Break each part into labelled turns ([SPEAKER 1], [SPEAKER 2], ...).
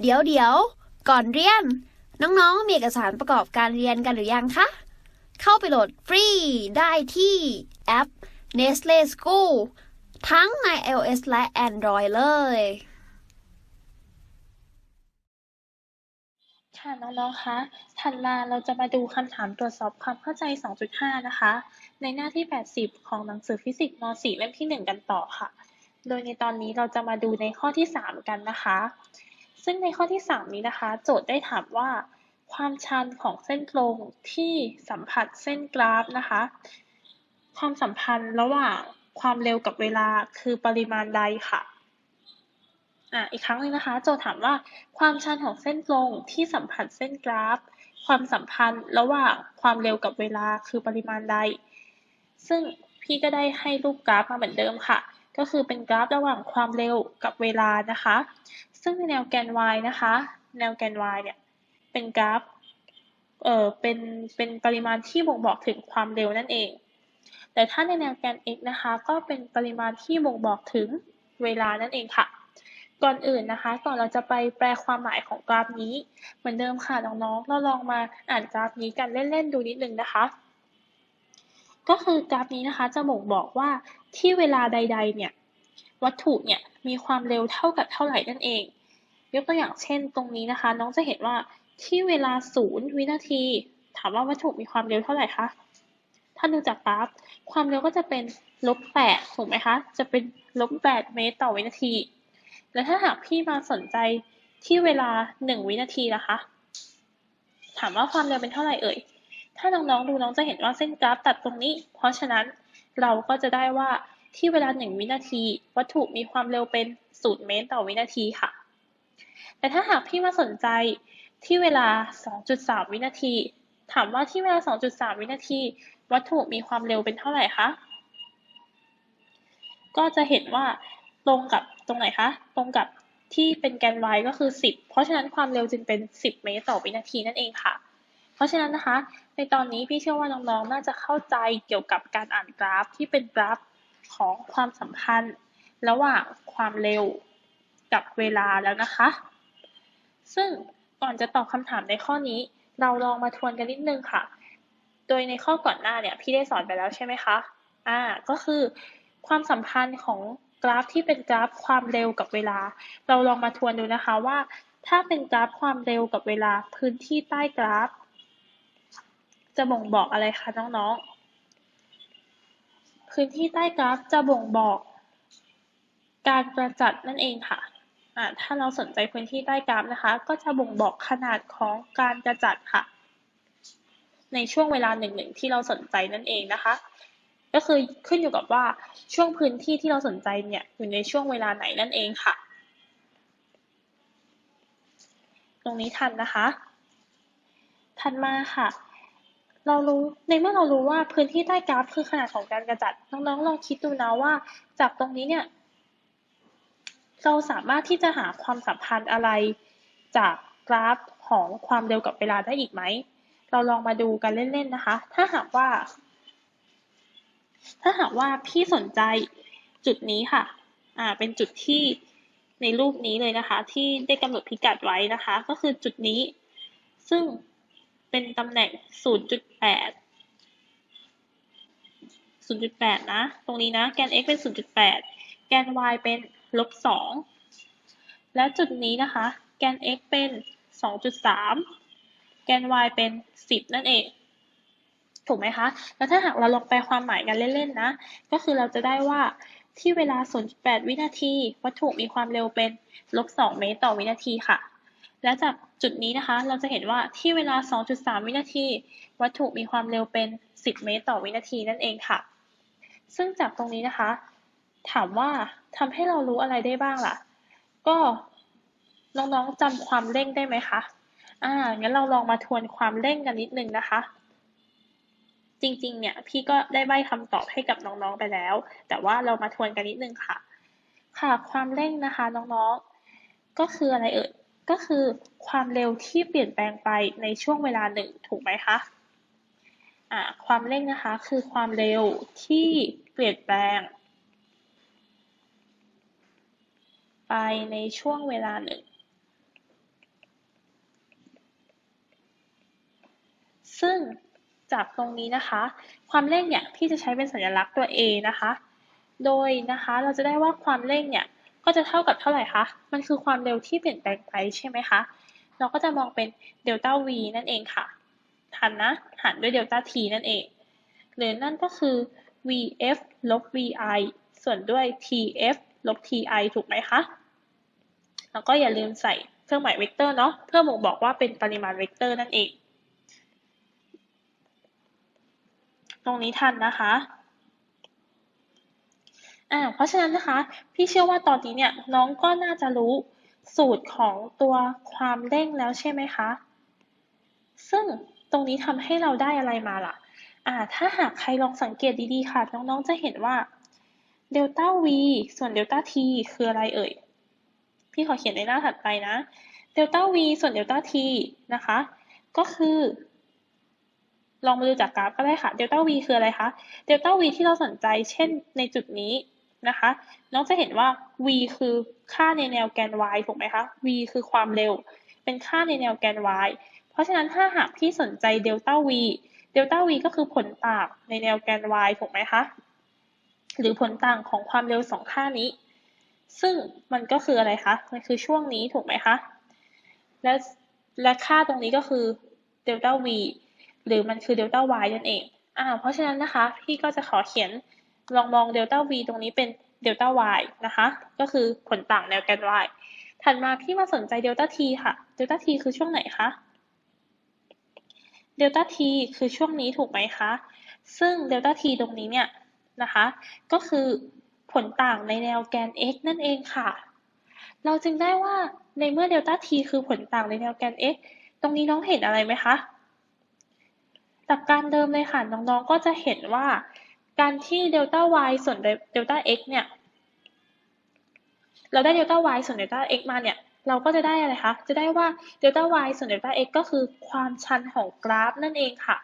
[SPEAKER 1] เดี๋ยวเดี๋ยวก่อนเรียน น้องๆ มีเอกสารประกอบการเรียนกันหรือยังคะ เข้าไปโหลดฟรีได้ที่แอป Nestle School ทั้งใน iOS และ Android เลย
[SPEAKER 2] ค่ะน้องๆ คะถัดมาเราจะมาดูคำถามตรวจสอบความเข้าใจ 2.5 นะคะ ในหน้าที่ 80 ของหนังสือฟิสิกส์ม .4 เล่มที่ 1 กันต่อค่ะ โดยในตอนนี้เราจะมาดูในข้อที่ 3 กันนะคะ ซึ่งในข้อที่ 3 นี้นะคะ โจทย์ได้ถามว่า ความชันของเส้นตรงที่สัมผัสเส้นกราฟนะคะ ความสัมพันธ์ระหว่างความเร็วกับเวลาคือปริมาณใดค่ะอะอีกครั้งหนึ่งนะคะ โจทย์ถามว่าความชันของเส้นตรงที่สัมผัสเส้นกราฟ ความสัมพันธ์ระหว่างความเร็วกับเวลาคือปริมาณใด ซึ่งพี่ก็ได้ให้รูปกราฟมาเหมือนเดิมค่ะ ก็คือเป็นกราฟระหว่างความเร็วกับเวลานะคะ ซึ่งในแนวแกน y นะคะ แนวแกน y เนี่ยเป็นกราฟเอ่อเป็นเป็นปริมาณที่บ่งบอกถึงความเร็วนั่นเอง แต่ถ้าในแนวแกน x นะคะ ก็เป็นปริมาณที่บ่งบอกถึงเวลานั่นเองค่ะ ก่อนอื่นนะคะ ก่อนเราจะไปแปลความหมายของกราฟนี้ เหมือนเดิมค่ะน้องๆเราลองมาอ่านกราฟนี้กันเล่นๆดูนิดนึงนะคะ ก็คือกราฟนี้นะคะจะบ่งบอกว่าที่เวลาใด ๆ เนี่ย วัตถุเนี่ยมีความเร็วเท่ากับเท่าไหร่นั่นเอง ยกตัวอย่างเช่นตรงนี้นะคะ น้องจะเห็นว่าที่เวลาศูนย์วินาที ถามว่าวัตถุมีความเร็วเท่าไหร่คะถ้าดูจากกราฟ ความเร็วก็จะเป็นลบแปดถูกไหมคะ จะเป็นลบแปดเมตรต่อวินาที แล้วถ้าหากพี่มาสนใจที่เวลาหนึ่งวินาทีล่ะคะ ถามว่าความเร็วเป็นเท่าไหร่เอ่ย ถ้าน้องๆดูน้องจะเห็นว่าเส้นกราฟตัดตรงนี้ เพราะฉะนั้นเราก็จะได้ว่าที่เวลาหนึ่งวินาที วัตถุมีความเร็วเป็นศูนย์เมตรต่อวินาทีค่ะ แต่ถ้าหากพี่มาสนใจที่เวลา 2.3 วินาที ถามว่าที่เวลา 2.3 วินาที วัตถุมีความเร็วเป็นเท่าไหร่คะ ก็จะเห็นว่าตรงกับตรงไหนคะ ตรงกับที่เป็นแกน y ก็คือ 10 เพราะฉะนั้นความเร็วจึงเป็น 10 เมตรต่อวินาทีนั่นเองค่ะ เพราะฉะนั้นนะคะ ในตอนนี้พี่เชื่อว่าน้องๆ น่าจะเข้าใจเกี่ยวกับการอ่านกราฟที่เป็นกราฟของความสัมพันธ์ ระหว่างความเร็วกับเวลาแล้วนะคะ ซึ่งก่อนจะตอบคำถามในข้อนี้ เราลองมาทวนกันนิดนึงค่ะ โดยในข้อก่อนหน้าเนี่ยพี่ได้สอนไปแล้วใช่ไหมคะ อ่า ก็คือความสัมพันธ์ของกราฟที่เป็นกราฟความเร็วกับเวลา เราลองมาทวนดูนะคะว่า ถ้าเป็นกราฟความเร็วกับเวลาพื้นที่ใต้กราฟ จะบ่งบอกอะไรคะน้องๆ พื้นที่ใต้กราฟจะบ่งบอกการกระจัดนั่นเองค่ะถ้าเราสนใจพื้นที่ใต้กราฟนะคะ ก็จะบ่งบอกขนาดของการกระจัดค่ะ ในช่วงเวลาหนึ่งหนึ่งที่เราสนใจนั่นเองนะคะ ก็คือขึ้นอยู่กับว่าช่วงพื้นที่ที่เราสนใจเนี่ยอยู่ในช่วงเวลาไหนนั่นเองค่ะ ตรงนี้ทันนะคะทันมาค่ะ เรารู้ในเมื่อเรารู้ว่าพื้นที่ใต้กราฟคือขนาดของการกระจัดน้องๆลองคิดดูนะว่า จากตรงนี้เนี่ย เราสามารถที่จะหาความสัมพันธ์อะไร จากกราฟของความเร็วกับเวลาได้อีกไหม เราลองมาดูกันเล่นๆนะคะ ถ้าหากว่า ถ้าหากว่าพี่สนใจจุดนี้ค่ะ อ่า เป็นจุดที่ในรูปนี้เลยนะคะ ที่ได้กำหนดพิกัดไว้นะคะ ก็คือจุดนี้ ซึ่ง เป็นตำแหน่ง 0.8 0.8 นะ ตรงนี้นะ แกน x เป็น 0.8 แกน y เป็นลบ 2 แล้วจุดนี้นะคะ แกน x เป็น 2.3 แกน y เป็น 10 นั่นเอง ถูกไหมคะ แล้วถ้าหากเราลองแปลความหมายกันเล่นๆนะ ก็คือเราจะได้ว่าที่เวลา 0.8 วินาที วัตถุมีความเร็วเป็นลบ 2 เมตรต่อวินาทีค่ะ และจากจุดนี้นะคะ เราจะเห็นว่าที่เวลา 2.3 วินาที วัตถุมีความเร็วเป็น 10 เมตรต่อวินาทีนั่นเองค่ะ ซึ่งจากตรงนี้นะคะ ถามว่าทำให้เรารู้อะไรได้บ้างล่ะ ก็น้องๆจำความเร่งได้ไหมคะอ่างั้นเราลองมาทวนความเร่งกันนิดนึงนะคะ จริงๆ เนี่ยพี่ก็ได้ใบ้คำตอบให้กับน้องๆไปแล้ว แต่ว่าเรามาทวนกันนิดนึงค่ะ ค่ะ ความเร่งนะคะน้องๆ ก็คืออะไรเอ่ย ก็คือความเร็วที่เปลี่ยนแปลงไปในช่วงเวลาหนึ่งถูกไหมคะความเร่งนะคะคือความเร็วที่เปลี่ยนแปลง ไปในช่วงเวลาหนึ่ง ซึ่งจากตรงนี้นะคะ ความเร่งเนี่ยที่จะใช้เป็นสัญลักษณ์ตัว A นะคะ โดยนะคะเราจะได้ว่าความเร่งเนี่ย ก็จะเท่ากับเท่าไหร่คะ มันคือความเร็วที่เปลี่ยนแปลงไปใช่ไหมคะ เราก็จะมองเป็นเดลต้า v นั่นเองค่ะทันนะหารด้วยเดลต้า t นั่นเอง หรือนั่นก็คือ vf ลบ vi ส่วนด้วย tf ลบ ti ถูกไหมคะ แล้วก็อย่าลืมใส่เครื่องหมายเวกเตอร์เนาะ เพื่อบ่งบอกว่าเป็นปริมาณเวกเตอร์นั่นเอง ตรงนี้ทันนะคะ อ่าเพราะฉะนั้นนะคะ พี่เชื่อว่าตอนนี้เนี่ยน้องก็น่าจะรู้สูตรของตัวความเร่งแล้วใช่ไหมคะ ซึ่งตรงนี้ทำให้เราได้อะไรมาล่ะ อ่า ถ้าหากใครลองสังเกตดีๆค่ะ น้องๆจะเห็นว่าเดลต้า v ส่วนเดลต้า t คืออะไรเอ่ย พี่ขอเขียนในหน้าถัดไปนะเดลต้า v ส่วนเดลต้า t นะคะ ก็คือ ลองมาดูจากกราฟก็ได้ค่ะเดลต้า v คืออะไรคะเดลต้า v ที่เราสนใจ เช่นในจุดนี้ นะคะ น้องจะเห็นว่า v คือค่าในแนวแกน y ถูกไหมคะ v คือความเร็ว เป็นค่าในแนวแกน y เพราะฉะนั้นถ้าหากพี่สนใจเดลต้า v เดลต้า v ก็คือผลต่างในแนวแกน y ถูกไหมคะ หรือผลต่างของความเร็วสองค่านี้ ซึ่งมันก็คืออะไรคะ มันคือช่วงนี้ถูกไหมคะ และและค่าตรงนี้ก็คือเดลต้า v หรือมันคือเดลต้า y นั่นเองอ่าเพราะฉะนั้นนะคะ พี่ก็จะขอเขียน ลองมองเดลต้า v ตรงนี้เป็นเดลต้า y นะคะ ก็คือผลต่างแนวแกน y ถัดมาพี่มาสนใจเดลต้า t ค่ะเดลต้า t คือช่วงไหนคะเดลต้า t คือช่วงนี้ถูกไหมคะ ซึ่งเดลต้า t ตรงนี้เนี่ยนะคะ ก็คือผลต่างในแนวแกน x นั่นเองค่ะ เราจึงได้ว่าในเมื่อเดลต้า t คือผลต่างในแนวแกน x ตรงนี้น้องเห็นอะไรไหมคะ หลักการเดิมเลยค่ะ น้องๆ ก็จะเห็นว่า การที่เดลต้า y ส่วนเดลต้า x เนี่ย เราได้เดลต้า y ส่วนเดลต้า x มาเนี่ย เราก็จะได้อะไรคะ จะได้ว่าเดลต้า y ส่วนเดลต้า x ก็คือความชันของกราฟนั่นเองค่ะ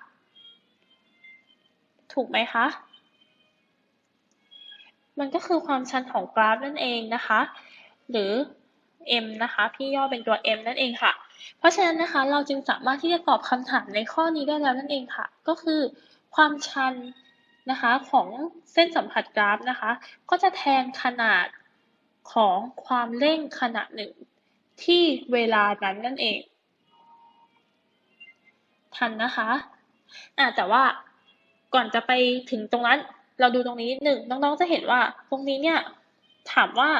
[SPEAKER 2] ถูกไหมคะ มันก็คือความชันของกราฟนั่นเองนะคะ หรือ m นะคะพี่ย่อเป็นตัว m นั่นเองค่ะ เพราะฉะนั้นนะคะ เราจึงสามารถที่จะตอบคำถามในข้อนี้ได้แล้วนั่นเองค่ะ ก็คือความชัน นะคะของเส้นสัมผัสกราฟนะคะ ก็จะแทนขนาดของความเร่งขณะหนึ่ง ที่เวลานั้นนั่นเอง ทันนะคะอ่าแต่ว่าก่อนจะไปถึงตรงนั้นเราดูตรงนี้หนึ่งน้องๆจะเห็นว่าตรงนี้เนี่ยถามว่า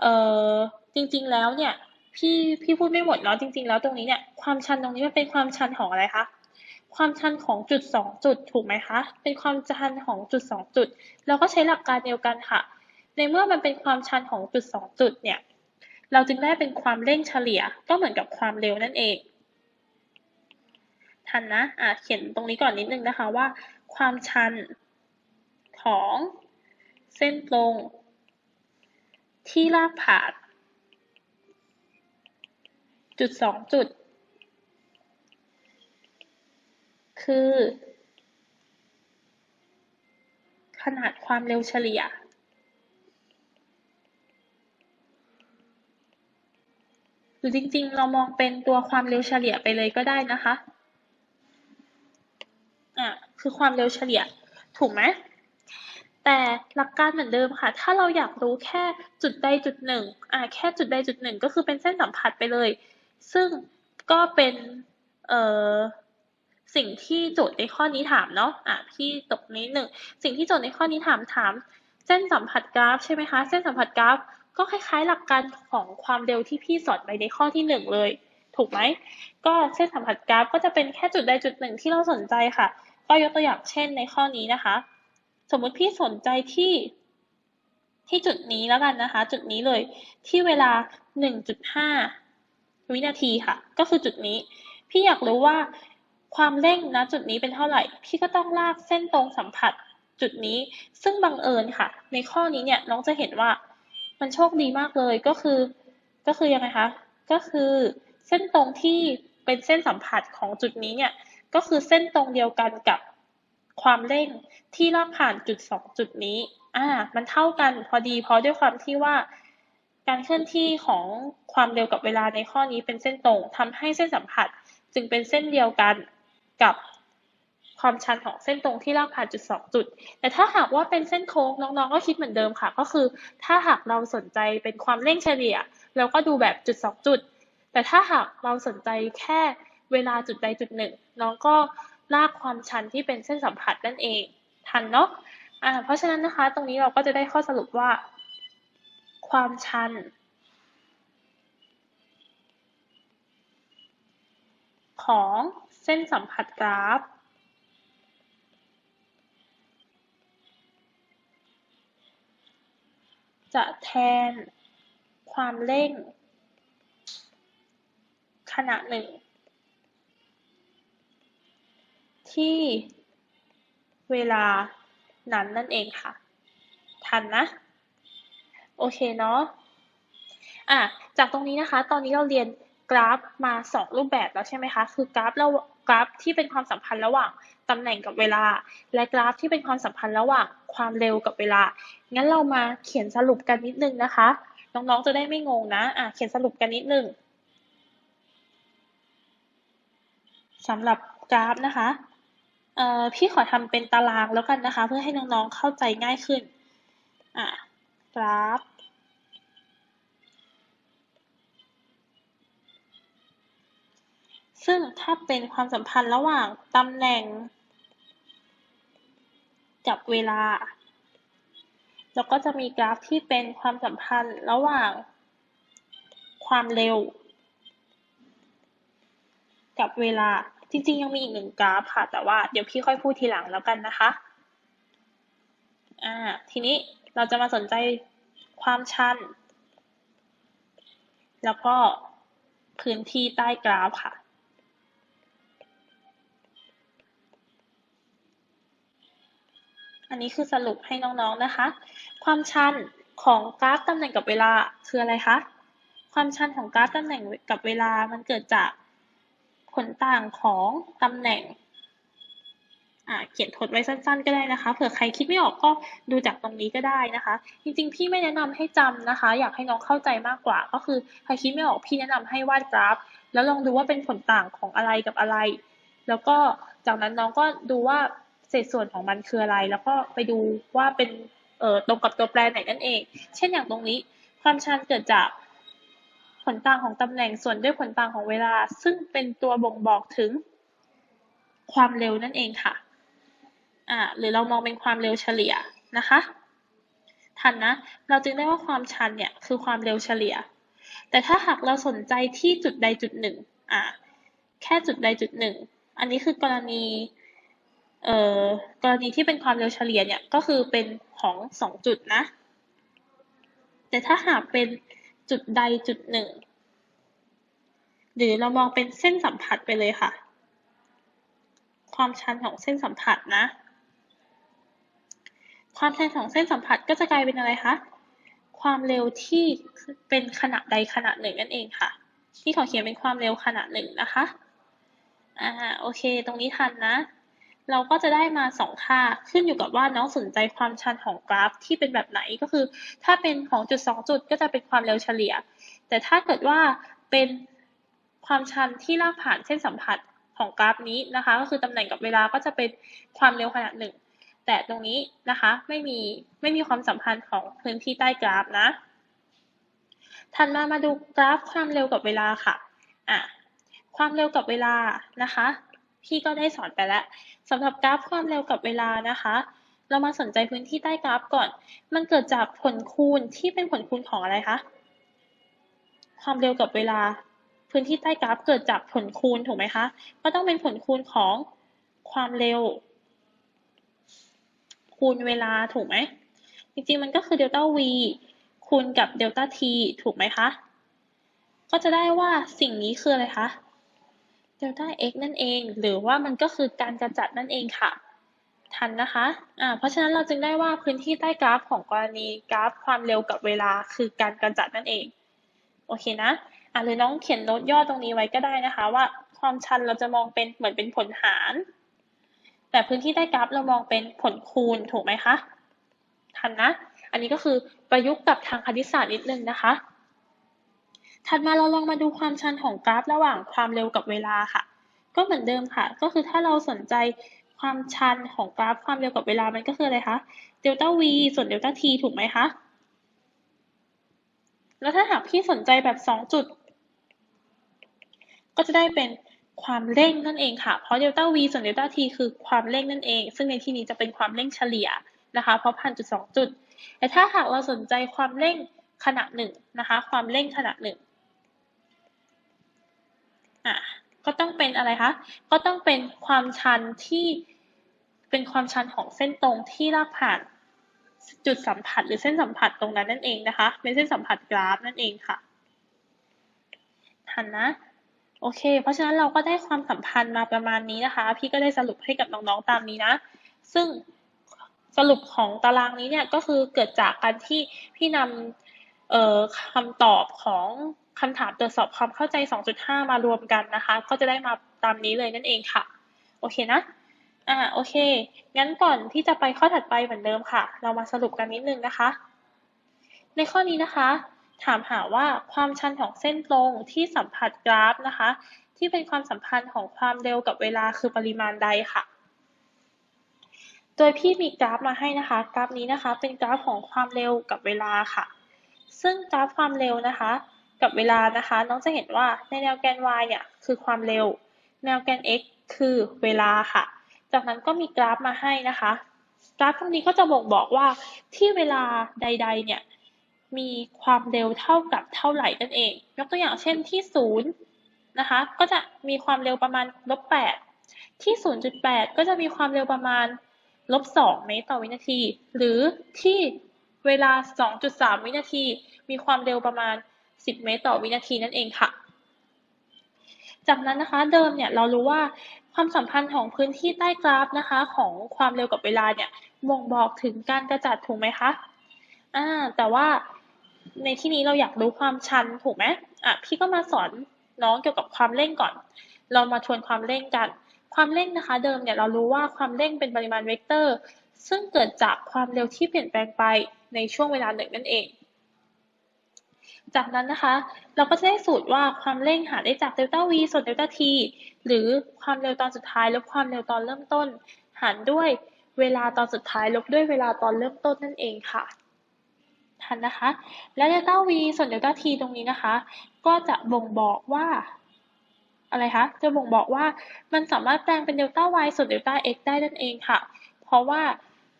[SPEAKER 2] เออจริง ๆแล้วเนี่ยพี่พี่พูดไม่หมดเนาะจริง ๆ แล้วตรงนี้เนี่ยความชันตรงนี้มันเป็นความชันของอะไรคะ ความชันของจุดสองจุดถูกไหมคะ เป็นความชันของจุดสองจุด เราก็ใช้หลักการเดียวกันค่ะ ในเมื่อมันเป็นความชันของจุดสองจุดเนี่ย เราจึงได้เป็นความเร่งเฉลี่ย ก็เหมือนกับความเร็วนั่นเอง ทันนะอะเขียนตรงนี้ก่อนนิดนึงนะคะว่า ความชันของเส้นตรง ที่ลากผ่านจุดสองจุด คือ ขนาดความเร็วเฉลี่ย หรือจริงๆ เรามองเป็นตัวความเร็วเฉลี่ยไปเลยก็ได้นะคะ อะ คือความเร็วเฉลี่ย ถูกไหมแต่หลักการเหมือนเดิมค่ะ ถ้าเราอยากรู้แค่จุดใดจุดหนึ่งอะแค่จุดใดจุดหนึ่งก็คือเป็นเส้นสัมผัสไปเลย ซึ่งก็เป็น เอ่อ สิ่งที่โจทย์ในข้อนี้ถามเนาะอะพี่ตกนิดหนึ่งสิ่งที่โจทย์ในข้อนี้ถามถาม เส้นสัมผัสกราฟใช่ไหมคะ เส้นสัมผัสกราฟ ก็คล้ายๆ หลักการของความเร็วที่พี่สอนไปในข้อที่หนึ่งเลย ถูกไหมก็เส้นสัมผัสกราฟ ก็จะเป็นแค่จุดใดจุดหนึ่งที่เราสนใจค่ะ ก็ยกตัวอย่างเช่นในข้อนี้นะคะ สมมุติพี่สนใจที่ที่จุดนี้แล้วกันนะคะ จุดนี้เลยที่เวลา 1.5 วินาทีค่ะ ก็คือจุดนี้ พี่อยากรู้ว่า ความเร่งนะจุดนี้เป็นเท่าไหร่ พี่ก็ต้องลากเส้นตรงสัมผัสจุดนี้ ซึ่งบังเอิญค่ะ ในข้อนี้เนี่ยน้องจะเห็นว่ามันโชคดีมากเลยก็คือ ก็คือยังไงคะ ก็คือเส้นตรงที่เป็นเส้นสัมผัสของจุดนี้เนี่ย ก็คือเส้นตรงเดียวกันกับความเร่งที่ลากผ่านจุดสองจุดนี้ อ่า มันเท่ากันพอดี เพราะด้วยความที่ว่า การเคลื่อนที่ของความเร็วกับเวลาในข้อนี้เป็นเส้นตรงทำให้เส้นสัมผัสจึงเป็นเส้นเดียวกัน กับความชันของเส้นตรงที่ลากผ่านจุดสองจุด แต่ถ้าหากว่าเป็นเส้นโค้งน้องๆ ก็คิดเหมือนเดิมค่ะ ก็คือ ถ้าหากเราสนใจเป็นความเร่งเฉลี่ย เราก็ดูแบบจุดสองจุด แต่ถ้าหากเราสนใจแค่เวลาจุดใดจุดหนึ่งน้องก็ลากความชันที่เป็นเส้นสัมผัสนั่นเอง ทันเนาะอ่าเพราะฉะนั้นนะคะ ตรงนี้เราก็จะได้ข้อสรุปว่า ความชัน ของ เส้นสัมผัสกราฟ จะแทนความเร่ง ขณะหนึ่ง ที่เวลานั้นนั่นเองค่ะ ทันนะ โอเคเนาะอะจากตรงนี้นะคะ ตอนนี้เราเรียนกราฟมาสองรูปแบบแล้วใช่ไหมคะ คือกราฟเรา กราฟที่เป็นความสัมพันธ์ระหว่างตำแหน่งกับเวลา และกราฟที่เป็นความสัมพันธ์ระหว่างความเร็วกับเวลา งั้นเรามาเขียนสรุปกันนิดนึงนะคะ น้องๆจะได้ไม่งงนะอะเขียนสรุปกันนิดนึงสำหรับกราฟนะคะเอ่อพี่ขอทำเป็นตารางแล้วกันนะคะ เพื่อให้น้องๆเข้าใจง่ายขึ้น อะกราฟ ซึ่งถ้าเป็นความสัมพันธ์ระหว่างตำแหน่ง กับเวลาแล้วก็จะมีกราฟที่เป็นความสัมพันธ์ระหว่าง ความเร็ว กับเวลา จริงๆ ยังมีอีกหนึ่งกราฟค่ะ แต่ว่าเดี๋ยวพี่ค่อยพูดทีหลังแล้วกันนะคะอ่าทีนี้เราจะมาสนใจความชัน แล้วก็พื้นที่ใต้กราฟค่ะ อันนี้คือสรุปให้น้องๆนะคะ ความชันของกราฟตำแหน่งกับเวลาคืออะไรคะ ความชันของกราฟตำแหน่งกับเวลามันเกิดจากผลต่างของตำแหน่งอ่าเขียนทดไว้สั้นๆ ก็ได้นะคะ เผื่อใครคิดไม่ออกก็ดูจากตรงนี้ก็ได้นะคะ จริงๆ พี่ไม่แนะนำให้จำนะคะ อยากให้น้องเข้าใจมากกว่า ก็คือใครคิดไม่ออกพี่แนะนำให้วาดกราฟ แล้วลองดูว่าเป็นผลต่างของอะไรกับอะไร แล้วก็จากนั้นน้องก็ดูว่า เศษส่วนของมันคืออะไร แล้วก็ไปดูว่าเป็นเอ่อตรงกับตัวแปรไหนนั่นเอง เช่นอย่างตรงนี้ ความชันเกิดจากผลต่างของตำแหน่งส่วนด้วยผลต่างของเวลา ซึ่งเป็นตัวบ่งบอกถึงความเร็วนั่นเองค่ะอ่าหรือเรามองเป็นความเร็วเฉลี่ยนะคะ ทันนะ เราจึงได้ว่าความชันเนี่ยคือความเร็วเฉลี่ย แต่ถ้าหากเราสนใจที่จุดใดจุดหนึ่งอ่าแค่จุดใดจุดหนึ่ง อันนี้คือกรณี เอ่อกรณีที่เป็นความเร็วเฉลี่ยเนี่ยก็คือเป็นของสองจุดนะ แต่ถ้าหากเป็นจุดใดจุดหนึ่งหรือเรามองเป็นเส้นสัมผัสไปเลยค่ะ ความชันของเส้นสัมผัสนะ ความชันของเส้นสัมผัสก็จะกลายเป็นอะไรคะความเร็วที่เป็นขณะใดขณะหนึ่งนั่นเองค่ะ ที่เขอเขียนเป็นความเร็วขณะหนึ่งนะคะอ่าโอเค ตรงนี้ทันนะ เราก็จะได้มาสองค่าขึ้นอยู่กับว่าน้องสนใจความชันของกราฟที่เป็นแบบไหนก็คือ ถ้าเป็นของจุดสองจุดก็จะเป็นความเร็วเฉลี่ย แต่ถ้าเกิดว่าเป็นความชันที่ลากผ่านเส้นสัมผัสของกราฟนี้นะคะ ก็คือตำแหน่งกับเวลาก็จะเป็นความเร็วขนาดหนึ่งแต่ตรงนี้นะคะไม่มีไม่มีความสัมพันธ์ของพื้นที่ใต้กราฟนะถัดมามาดูกราฟความเร็วกับเวลาค่ะอะความเร็วกับเวลานะคะ พี่ก็ได้สอนไปแล้วสำหรับกราฟความเร็วกับเวลานะคะ เรามาสนใจพื้นที่ใต้กราฟก่อน มันเกิดจากผลคูณที่เป็นผลคูณของอะไรคะความเร็วกับเวลา พื้นที่ใต้กราฟเกิดจากผลคูณถูกไหมคะก็ต้องเป็นผลคูณของความเร็ว คูณเวลาถูกไหมจริงๆมันก็คือเดลต้า v คูณกับเดลต้า t ถูกไหมคะ ก็จะได้ว่าสิ่งนี้คืออะไรคะ เดลต้า x นั่นเอง หรือว่ามันก็คือการกระจัดนั่นเองค่ะ ทันนะคะอ่าเพราะฉะนั้นเราจึงได้ว่าพื้นที่ใต้กราฟของกรณีกราฟความเร็วกับเวลาคือการกระจัดนั่นเอง โอเคนะอ่าหรือน้องเขียนโน้ตย่อตรงนี้ไว้ก็ได้นะคะ ว่าความชันเราจะมองเป็นเหมือนเป็นผลหาร แต่พื้นที่ใต้กราฟเรามองเป็นผลคูณถูกไหมคะ ทันนะ อันนี้ก็คือประยุกต์กับทางคณิตศาสตร์นิดนึงนะคะ ถัดมาเราลองมาดูความชันของกราฟระหว่างความเร็วกับเวลาค่ะ ก็เหมือนเดิมค่ะ ก็คือถ้าเราสนใจความชันของกราฟความเร็วกับเวลามันก็คืออะไรคะเดลต้า v ส่วนเดลต้า t ถูกไหมคะ แล้วถ้าหากพี่สนใจแบบสองจุด ก็จะได้เป็นความเร่งนั่นเองค่ะ เพราะเดลต้า v ส่วนเดลต้า t คือความเร่งนั่นเอง ซึ่งในที่นี้จะเป็นความเร่งเฉลี่ยนะคะ เพราะพันจุดสองจุด แต่ถ้าหากเราสนใจความเร่งขณะหนึ่งนะคะ ความเร่งขณะหนึ่ง อะก็ต้องเป็นอะไรคะ ก็ต้องเป็นความชันที่เป็นความชันของเส้นตรงที่ลากผ่านจุดสัมผัสหรือเส้นสัมผัสตรงนั้นนั่นเองนะคะ เป็นเส้นสัมผัสกราฟนั่นเองค่ะทันนะโอเค เพราะฉะนั้นเราก็ได้ความสัมพันธ์มาประมาณนี้นะคะ พี่ก็ได้สรุปให้กับน้องๆตามนี้นะ ซึ่งสรุปของตารางนี้เนี่ยก็คือเกิดจากการที่พี่นำคำตอบของ คำถามตรวจสอบความเข้าใจ 2.5 มารวมกันนะคะ ก็จะได้มาตามนี้เลยนั่นเองค่ะ โอเคนะ อ่า โอเค งั้นก่อนที่จะไปข้อถัดไปเหมือนเดิมค่ะ เรามาสรุปกันนิดนึงนะคะ ในข้อนี้นะคะ ถามหาว่าความชันของเส้นตรงที่สัมผัสกราฟนะคะ ที่เป็นความสัมพันธ์ของความเร็วกับเวลาคือปริมาณใดค่ะ โดยพี่มีกราฟมาให้นะคะ กราฟนี้นะคะ เป็นกราฟของความเร็วกับเวลาค่ะ ซึ่งกราฟความเร็วนะคะ กับเวลานะคะ น้องจะเห็นว่าในแนวแกน y เนี่ยคือความเร็ว แนวแกน x คือเวลาค่ะ จากนั้นก็มีกราฟมาให้นะคะ กราฟตรงนี้ก็จะบ่งบอกว่าที่เวลาใด ๆ เนี่ยมีความเร็วเท่ากับเท่าไหร่นั่นเอง ยกตัวอย่างเช่นที่ศูนย์นะคะ ก็จะมีความเร็วประมาณลบแปดที่ 0.8 ก็จะมีความเร็วประมาณลบ2เมตรต่อวินาที หรือที่เวลา 2.3 วินาที มีความเร็วประมาณ 10 เมตรต่อวินาทีนั่นเองค่ะ จากนั้นนะคะเดิมเนี่ยเรารู้ว่าความสัมพันธ์ของพื้นที่ใต้กราฟนะคะของความเร็วกับเวลาเนี่ยบ่งบอกถึงการกระจัดถูกไหมคะอ่าแต่ว่าในที่นี้เราอยากรู้ความชันถูกไหมอะพี่ก็มาสอนน้องเกี่ยวกับความเร่งก่อน เรามาทวนความเร่งกัน ความเร่งนะคะเดิมเนี่ยเรารู้ว่าความเร่งเป็นปริมาณเวกเตอร์ ซึ่งเกิดจากความเร็วที่เปลี่ยนแปลงไปในช่วงเวลาหนึ่งนั่นเอง จากนั้นนะคะ เราก็จะได้สูตรว่าความเร่งหาได้จากเดลต้า v ส่วนเดลต้า t หรือความเร็วตอนสุดท้ายลบความเร็วตอนเริ่มต้น หารด้วยเวลาตอนสุดท้ายลบด้วยเวลาตอนเริ่มต้นนั่นเองค่ะทันนะคะ และเดลต้า v ส่วนเดลต้า t ตรงนี้นะคะ ก็จะบ่งบอกว่าอะไรคะ จะบ่งบอกว่ามันสามารถแปลงเป็นเดลต้า y ส่วนเดลต้า x ได้นั่นเองค่ะ เพราะว่า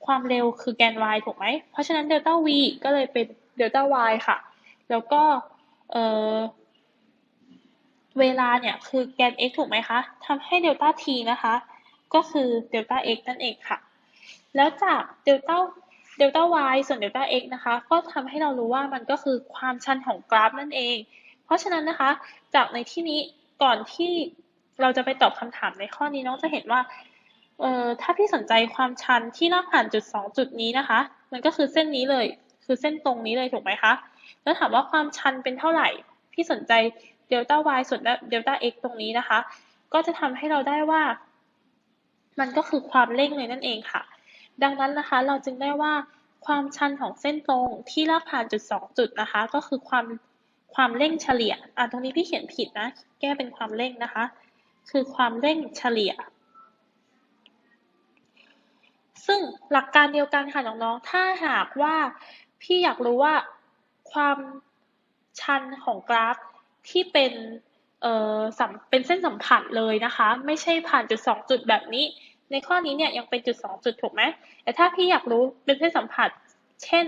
[SPEAKER 2] ความเร็วคือแกน y ถูกไหม เพราะฉะนั้นเดลต้า v ก็เลยเป็นเดลต้า y ค่ะ แล้วก็เเวลาเนี่ยคือแกน x ถูกไหมคะทำให้เดลต้า t นะคะ ก็คือเดลต้า x นั่นเองค่ะ แล้วจากเดลต้าเดลต้า y ส่วนเดลต้า x นะคะ ก็ทำให้เรารู้ว่ามันก็คือความชันของกราฟนั่นเอง เพราะฉะนั้นนะคะ จากในที่นี้ก่อนที่เราจะไปตอบคำถามในข้อนี้น้องจะเห็นว่าเอ่อถ้าพี่สนใจความชันที่ลากผ่านจุดสองจุดนี้นะคะ มันก็คือเส้นนี้เลย คือเส้นตรงนี้เลยถูกไหมคะ แล้วถามว่าความชันเป็นเท่าไหร่ พี่สนใจเดลต้า y ส่วนเดลต้า x ตรงนี้นะคะ ก็จะทำให้เราได้ว่า มันก็คือความเร่งเลยนั่นเองค่ะ ดังนั้นนะคะเราจึงได้ว่าความชันของเส้นตรงที่ลากผ่านจุดสองจุดนะคะ ก็คือความความเร่งเฉลี่ย อ่าตรงนี้พี่เขียนผิดนะ แก้เป็นความเร่งนะคะ คือความเร่งเฉลี่ย ซึ่งหลักการเดียวกันค่ะน้องๆ ถ้าหากว่าพี่อยากรู้ว่า ความชันของกราฟที่เป็นเอ่อเป็นเส้นสัมผัสเลยนะคะ ไม่ใช่ผ่านจุดสองจุดแบบนี้ ในข้อนี้เนี่ยยังเป็นจุดสองจุดถูกไหมแต่ถ้าพี่อยากรู้เป็นเส้นสัมผัส เช่น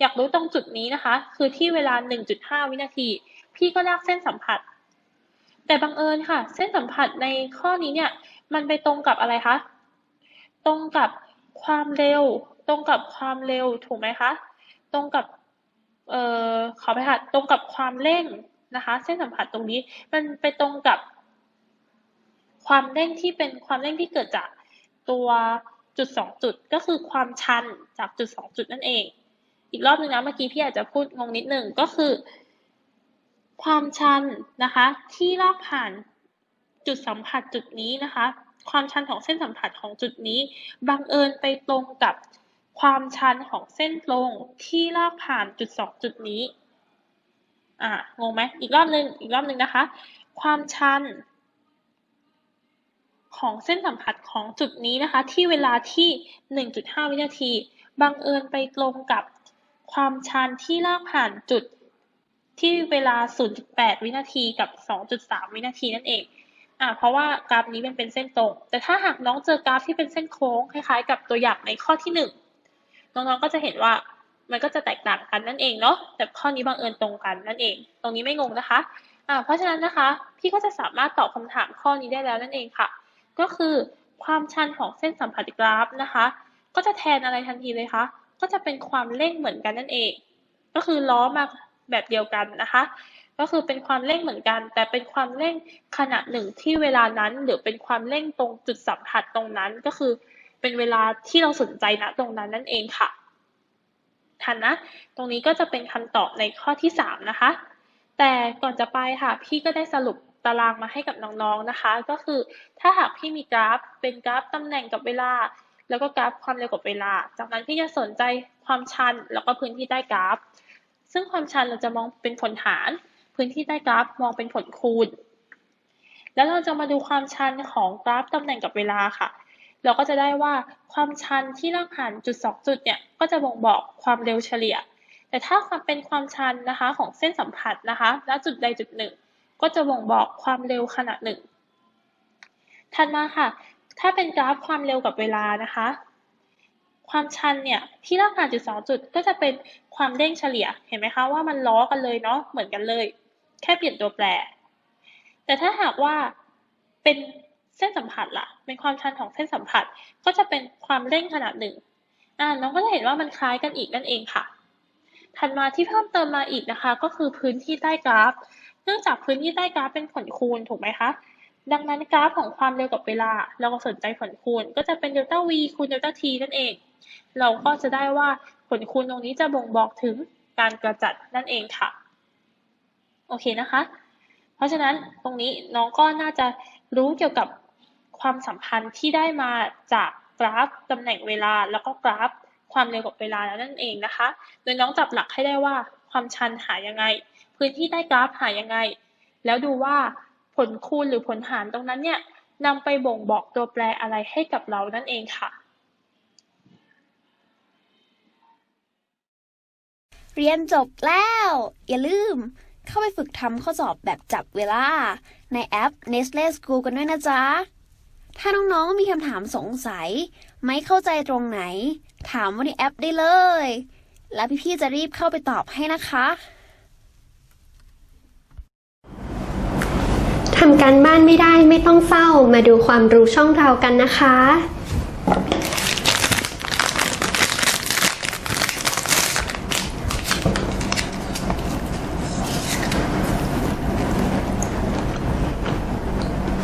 [SPEAKER 2] อยากรู้ตรงจุดนี้นะคะ คือที่เวลา 1.5 วินาที พี่ก็ลากเส้นสัมผัส แต่บังเอิญค่ะ เส้นสัมผัสในข้อนี้เนี่ยมันไปตรงกับอะไรคะตรงกับความเร็ว ตรงกับความเร็วถูกไหมคะ ตรงกับ เอ่อขอไปค่ะตรงกับความเร่งนะคะ เส้นสัมผัสตรงนี้มันไปตรงกับ ความเร่งที่เป็นความเร่งที่เกิดจากตัวจุดสองจุดก็คือความชันจากจุดสองจุดนั่นเอง อีกรอบนึงนะเมื่อกี้พี่อาจจะพูดงงนิดหนึ่งก็คือ ความชันนะคะ ที่ลากผ่านจุดสัมผัสจุดนี้นะคะ ความชันของเส้นสัมผัสของจุดนี้บังเอิญไปตรงกับ ความชันของเส้นตรงที่ลากผ่านจุดสองจุดนี้ อ่างงไหม อีกรอบหนึ่งอีกรอบหนึ่งนะคะ ความชัน ของเส้นสัมผัสของจุดนี้นะคะ ที่เวลาที่ 1.5 วินาที บังเอิญไปตรงกับความชันที่ลากผ่านจุดที่เวลา 0.8 วินาทีกับ 2.3 วินาทีนั่นเอง อ่า เพราะว่ากราฟนี้มันเป็นเส้นตรง แต่ถ้าหากน้องเจอกราฟที่เป็นเส้นโค้ง คล้ายๆ กับตัวอย่างในข้อที่ห น้องๆก็จะเห็นว่ามันก็จะแตกต่างกันนั่นเองเนาะแต่ข้อนี้บังเอิญตรงกันนั่นเอง ตรงนี้ไม่งงนะคะอ่าเพราะฉะนั้นนะคะพี่ก็จะสามารถตอบคำถามข้อนี้ได้แล้วนั่นเองค่ะ ก็คือความชันของเส้นสัมผัสกราฟนะคะ ก็จะแทนอะไรทันทีเลยคะก็จะเป็นความเร่งเหมือนกันนั่นเอง ก็คือล้อมาแบบเดียวกันนะคะ ก็คือเป็นความเร่งเหมือนกัน แต่เป็นความเร่งขณะหนึ่งที่เวลานั้น หรือเป็นความเร่งตรงจุดสัมผัสตรงนั้นก็คือ เป็นเวลาที่เราสนใจนะตรงนั้นนั่นเองค่ะ ทันนะ ตรงนี้ก็จะเป็นคำตอบในข้อที่สามนะคะ แต่ก่อนจะไปค่ะ พี่ก็ได้สรุปตารางมาให้กับน้องๆนะคะ ก็คือถ้าหากพี่มีกราฟ เป็นกราฟตำแหน่งกับเวลา แล้วก็กราฟความเร็วกับเวลา จากนั้นพี่จะสนใจความชันแล้วก็พื้นที่ใต้กราฟ ซึ่งความชันเราจะมองเป็นผลหาร พื้นที่ใต้กราฟมองเป็นผลคูณ แล้วเราจะมาดูความชันของกราฟตำแหน่งกับเวลาค่ะ เราก็จะได้ว่าความชันที่ลากผ่านจุดสองจุดเนี่ยก็จะบ่งบอกความเร็วเฉลี่ย แต่ถ้าความเป็นความชันนะคะของเส้นสัมผัสนะคะณจุดใดจุดหนึ่ง ก็จะบ่งบอกความเร็วขณะหนึ่งถัดมาค่ะ ถ้าเป็นกราฟความเร็วกับเวลานะคะ ความชันเนี่ยที่ลากผ่านจุดสองจุดก็จะเป็นความเร่งเฉลี่ย เห็นไหมคะว่ามันล้อกันเลยเนาะเหมือนกันเลย แค่เปลี่ยนตัวแปร แต่ถ้าหากว่าเป็น เส้นสัมผัสล่ะ เป็นความชันของเส้นสัมผัส ก็จะเป็นความเร่งขนาดหนึ่งอ่าน้องก็จะเห็นว่ามันคล้ายกันอีกนั่นเองค่ะ ถัดมาที่เพิ่มเติมมาอีกนะคะ ก็คือพื้นที่ใต้กราฟ เนื่องจากพื้นที่ใต้กราฟเป็นผลคูณถูกไหมคะ ดังนั้นกราฟของความเร็วกับเวลา เราก็สนใจผลคูณ ก็จะเป็นเดลต้า v คูณเดลต้า t นั่นเอง เราก็จะได้ว่าผลคูณตรงนี้จะบ่งบอกถึงการกระจัดนั่นเองค่ะ โอเคนะคะ เพราะฉะนั้นตรงนี้น้องก็น่าจะรู้เกี่ยวกับ ความสัมพันธ์ที่ได้มาจากกราฟตำแหน่งเวลา แล้วก็กราฟความเร็วกับเวลาแล้วนั่นเองนะคะ โดยน้องจับหลักให้ได้ว่าความชันหายังไง พื้นที่ใต้กราฟหายังไง แล้วดูว่าผลคูณหรือผลหารตรงนั้นเนี่ยนำไปบ่งบอกตัวแปรอะไรให้กับเรานั่นเองค่ะ
[SPEAKER 1] เรียนจบแล้ว อย่าลืม เข้าไปฝึกทำข้อสอบแบบจับเวลา ในแอป Nestle School กันด้วยนะจ๊ะ ถ้าน้องๆมีคำถามสงสัย ไม่เข้าใจตรงไหน ถามว่าในแอปได้เลย แล้วพี่ๆจะรีบเข้าไปตอบให้นะคะ
[SPEAKER 3] ทำการบ้านไม่ได้ไม่ต้องเศร้ามาดูความรู้ช่องเรากันนะคะ